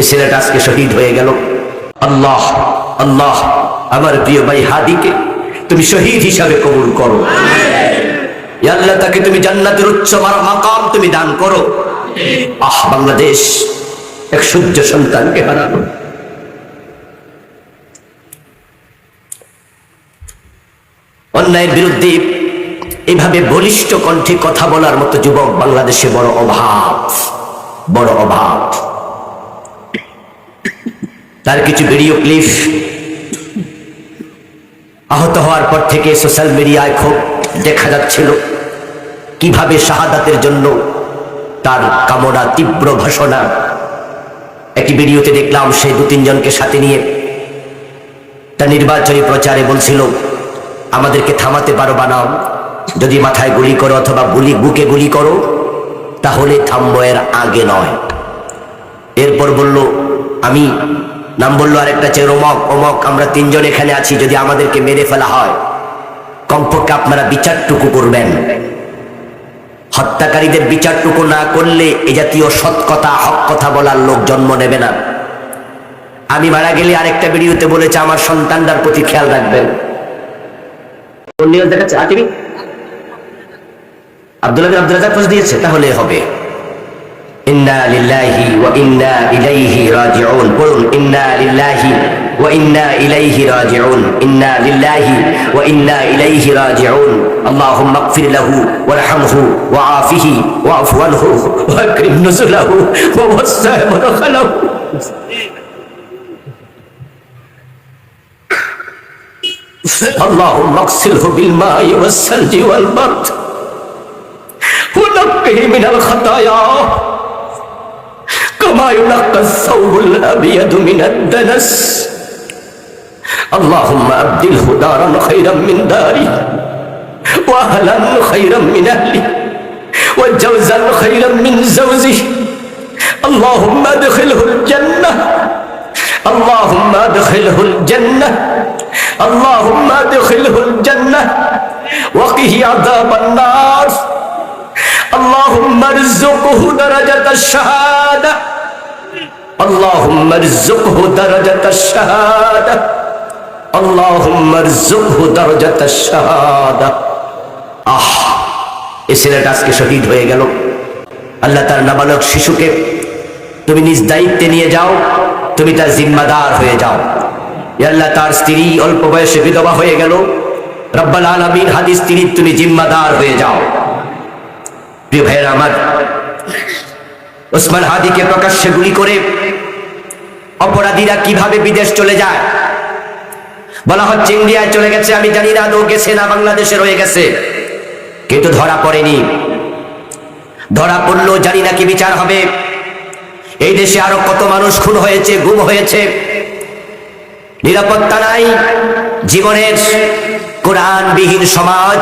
এ ছেলেটা আজকে শহীদ হয়ে গেল। আল্লাহ আল্লাহ আমার প্রিয় ভাই হাদিকে তুমি শহীদ হিসাবে কবুল করো। আল্লাহ তাকে তুমি জান্নাতের উচ্চ মাকাম তুমি দান করো। আহ বাংলাদেশ এক সূর্য সন্তানকে হারানো অন্যায়ের বিরুদ্ধে এভাবে বলিষ্ঠ কণ্ঠে কথা বলার মতো যুবক বাংলাদেশে বড় অভাব বড় অভাব। তার কিছু ভিডিও ক্লিপ। আহত হওয়ার পর থেকে সোশ্যাল মিডিয়ায় খুব দেখা যাচ্ছিল কীভাবে শাহাদাতের জন্য তার কামনা, তীব্র ঘোষণা। একটি ভিডিওতে দেখলাম সে দু তিনজনকে সাথে নিয়ে তার নির্বাচনী প্রচারে বলছিল, আমাদেরকে থামাতে পারো বানাও যদি মাথায় গুলি করো অথবা গুলি, বুকে গুলি করো, তাহলে থামবো এর আগে নয়। এরপর বলল, আমি নাম বলল আরেকটা চেয়ে অমক অমক আমরা তিনজন এখানে আছি, যদি আমাদেরকে মেরে ফেলা হয়। কমপক্ষে আপনারা বিচারটুকু করবেন। হত্যাকারীদের বিচারটুকু না করলে এ জাতীয় সৎ কথা, হক কথা বলার লোক জন্ম নেবে না। আমি মারা গেলে আরেকটা ভিডিওতে বলেছে, আমার সন্তানটার প্রতি খেয়াল রাখবেন। আব্দুল্লাহ আব্দুল পোস্ট দিয়েছে, তাহলে হবে। ইন্না লিল্লাহি ওয়া ইন্না ইলাইহি রাজিউন পড়ুন ইন্না লিল্লাহি ওয়া ইন্না ইলাইহি রাজিউন ইন্না লিল্লাহি ওয়া ইন্না ইলাইহি রাজিউন اللهم اغفر له وارحمه وعافه واعف عنه واكرم نزله ووسع مدخله اللهم اغسله بالماء والثلج والبرد ونقه من الخطايا ينقى الثوب الأبيض من الدنس. اللهم أبدله دارا خيرا من داري وأهلا خيرا من أهلي وجوزا خيرا من زوجه اللهم أدخله الجنة اللهم أدخله الجنة اللهم أدخله الجنة. وقه عذاب النار اللهم ارزقه درجة الشهادة. اللهم ارزقه درجة الشهادة اللهم ارزقه درجة الشهادة আহ এ ছেলেটা আজকে শহীদ হয়ে গেল আল্লাহ তার নাবালক শিশুকে তুমি নিজ দায়িত্বে নিয়ে যাও তুমি তার জিম্মাদার হয়ে যাও এ আল্লাহ তার স্ত্রী অল্প বয়সে বিধবা হয়ে গেল রব্বাল আলমিন হাদিস স্ত্রী তুমি জিম্মাদার হয়ে যাও প্রিয় ভাইয়ের আমার ওসমান হাদিকে প্রকাশ্যে গুলি করে অপরাধীরা কীভাবে বিদেশ চলে যায়? বলা হচ্ছে ইন্ডিয়ায় চলে গেছে, আমি জানি না আদৌ গেছে না, বাংলাদেশে রয়ে গেছে। কিন্তু ধরা পড়েনি। ধরা পড়ল জানি না কি বিচার হবে। এই দেশে আরও কত মানুষ খুন হয়েছে, গুম হয়েছে? নিরাপত্তা নাই। জীবনের কোরআনবিহীন সমাজ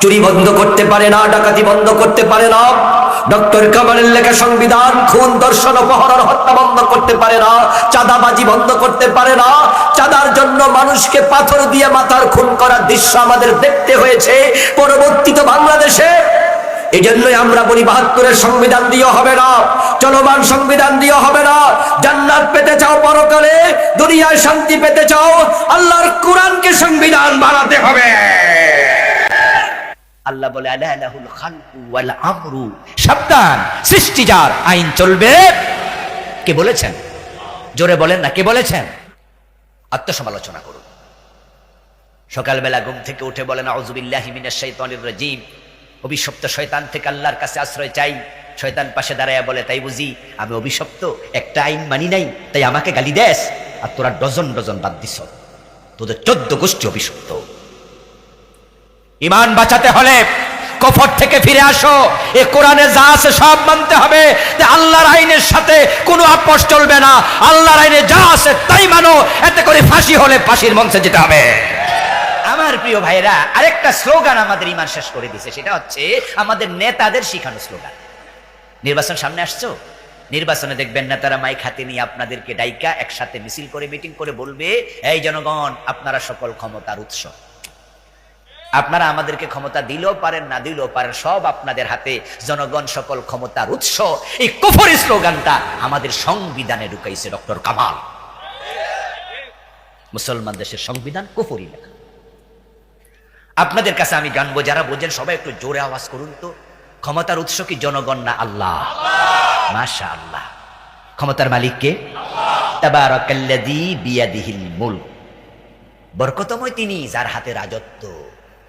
চুরি বন্ধ করতে পারে না, ডাকাতি বন্ধ করতে পারে না। ডক্টর কামালের লেখা সংবিধান, খুন দর্শন অপহরণ, হত্যা বন্ধ করতে পারে না, চাঁদাবাজি বন্ধ করতে পারে না, চাঁদার জন্য মানুষকে পাথর দিয়ে মাথার খুন করার দৃশ্য আমাদের দেখতে হয়েছে, পরবর্তীতে বাংলাদেশে। এই জন্যই আমরা বলি, বাহাত্তরের সংবিধান দিয়ে হবে না, চলমান সংবিধান দিয়ে হবে না, জান্নাত পেতে চাও পরকালে, দুনিয়ায় শান্তি পেতে চাও, আল্লাহর কোরআনকে সংবিধান বানাতে হবে। আল্লাহ বলে আলাহুল খালকু ওয়াল আমরু। সাবধান, সৃষ্টি যার, আইন চলবে। কে বলেছেন? জোরে বলেন না, কে বলেছেন? আত্মসমালোচনা করুন। সকালবেলা ঘুম থেকে উঠে বলেন আউজুবিল্লাহি মিনাশ শাইতানির রাজিম। অভিশপ্ত শয়তান থেকে আল্লাহর কাছে আশ্রয় চাই। শয়তান পাশে দাঁড়ায় বলে, তাই বুঝি, আমি অভিশপ্ত, একটা আইন মানি নাই, তাই আমাকে গালি দেস, আর তোরা ডজন ডজন বাদ দিস। তোদের চোদ্দ গোষ্ঠী অভিশপ্ত। ইমান বাঁচাতে হলে কফর থেকে ফিরে আসো। এ কোরআনে যা আছে সব মানতে হবে যে আল্লাহর আইনের সাথে কোনো আপোষ চলবে না। আল্লাহর আইনে যা আছে তাই মানো। এতে করে ফাঁসি হলে ফাঁসির মঞ্চে যেতে হবে। আমার প্রিয় ভাইরা আরেকটা স্লোগান আমাদের ইমান শেষ করে দিছে। সেটা হচ্ছে আমাদের নেতাদের শিখানো স্লোগান। নির্বাচন সামনে আসছো? নির্বাচনে দেখবেন নেতারা মাইক হাতে নিয়ে আপনাদেরকে ডাইকা একসাথে মিছিল করে, মিটিং করে বলবে, এই জনগণ, আপনারা সকল ক্ষমতার উৎস। আপনারা আমাদেরকে ক্ষমতা দিলেও পারেন, না দিলেও পারেন, সব আপনাদের হাতে। জনগণ সকল ক্ষমতার উৎস। এই কুফরি স্লোগানটা আমাদের সংবিধানে ঢুকাইছে ডক্টর কামাল। মুসলমান দেশের সংবিধান কুফরি লেখা। আপনাদের কাছে আমি জানব, যারা বোঝেন, সবাই একটু জোরে আওয়াজ করুন তো। ক্ষমতার উৎস কি, জনগণ না আল্লাহ? মাশা আল্লাহ ক্ষমতার মালিক কে? তাবারাকাল্লাযী বিয়াদিহিল মুলক। বরকতময় তিনি, যার হাতে রাজত্ব।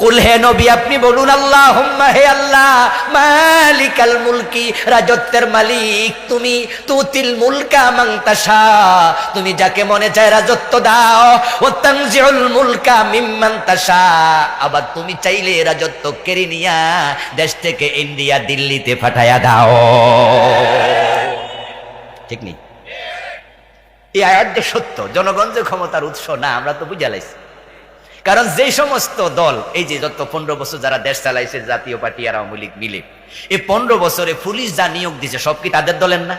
কুল হে নবী, আপনি বলুন আল্লাহ হে আল্লাহ, মালিকাল মুলকি, রাজত্বের মালিক তুমি, তুতিল মুলকা তুমি যাকে মনে চায় রাজত্ব দাও ও মুলকা আবার তুমি চাইলে রাজত্ব কেড়ে নিয়া দেশ থেকে ইন্ডিয়া, দিল্লিতে পাঠায়া দাও। ঠিক নেই? এই আয়াত সত্য, জনগণ যে ক্ষমতার উৎস, না, আমরা তো বুঝা লাইছি। কারণ যে সমস্ত দল, এই যে যত পনেরো বছর যারা দেশ চালাইছে, জাতীয় পার্টি আর আওয়ামী লীগ মিলে, এই পনেরো বছরে পুলিশ যা নিয়োগ দিছে, সব কি তাদের দলের না?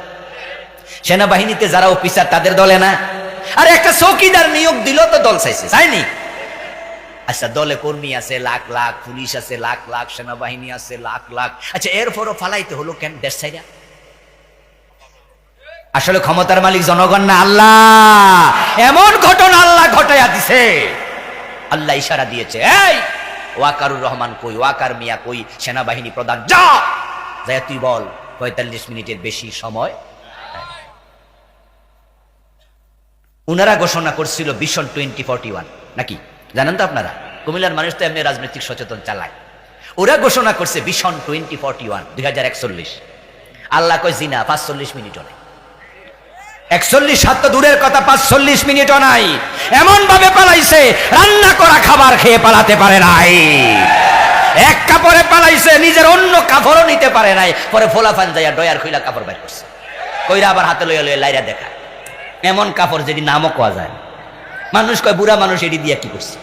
সেনাবাহিনীতে যারা অফিসার তাদের দলে না? আর একটা চৌকিদার নিয়োগ দিল তো দল চাইছে চাইনি আচ্ছা দলে কর্মী আছে, লাখ লাখ পুলিশ আছে, লাখ লাখ সেনাবাহিনী আছে, লাখ লাখ। আচ্ছা এরপরও ফালাইতে হলো কেন দেশ চাইরা আসলে ক্ষমতার মালিক জনগণ না, আল্লাহ। এমন ঘটনা আল্লাহ ঘটাইয়া দিছে। আল্লাহ ইশারা দিয়েছে, এই, ওয়াকারুর রহমান কই, ওয়াকার মিয়া কই, সেনাবাহিনী প্রধান, যা! যাই তুই বল, পঁয়তাল্লিশ মিনিটের বেশি সময়? উনারা ঘোষণা করছিল ভীষণ টোয়েন্টি ফর্টি ওয়ান, নাকি? জানেন তো আপনারা? কুমিল্লার মানুষ তো এমনি রাজনৈতিক সচেতন চালায়। ওরা ঘোষণা করছে ভীষণ টোয়েন্টি ফর্টি ওয়ান, দুই হাজার একচল্লিশ। আল্লাহ কয়, জিনা, পাঁচচল্লিশ মিনিট অনেক একচল্লিশ হাত তো দূরের কথা, পাঁচচল্লিশ মিনিটও নাই। এমন ভাবে পালাইছে, রান্না করা খাবার খেয়ে পালাতে পারে নাই। এক কাপড়ে পালাইছে, নিজের অন্য কাপড়ও নিতে পারে নাই। পরে ফোলা ফান যাইয়া ডয়ার খুইলা কাপড় বের করছে। কইরা আবার হাতে লইয়া লইয়া লাইরা দেখা। এমন কাপড় যেটি নামও কোয়া যায় মানুষ কয়, বুড়া মানুষ এটি দিয়া কি করছে?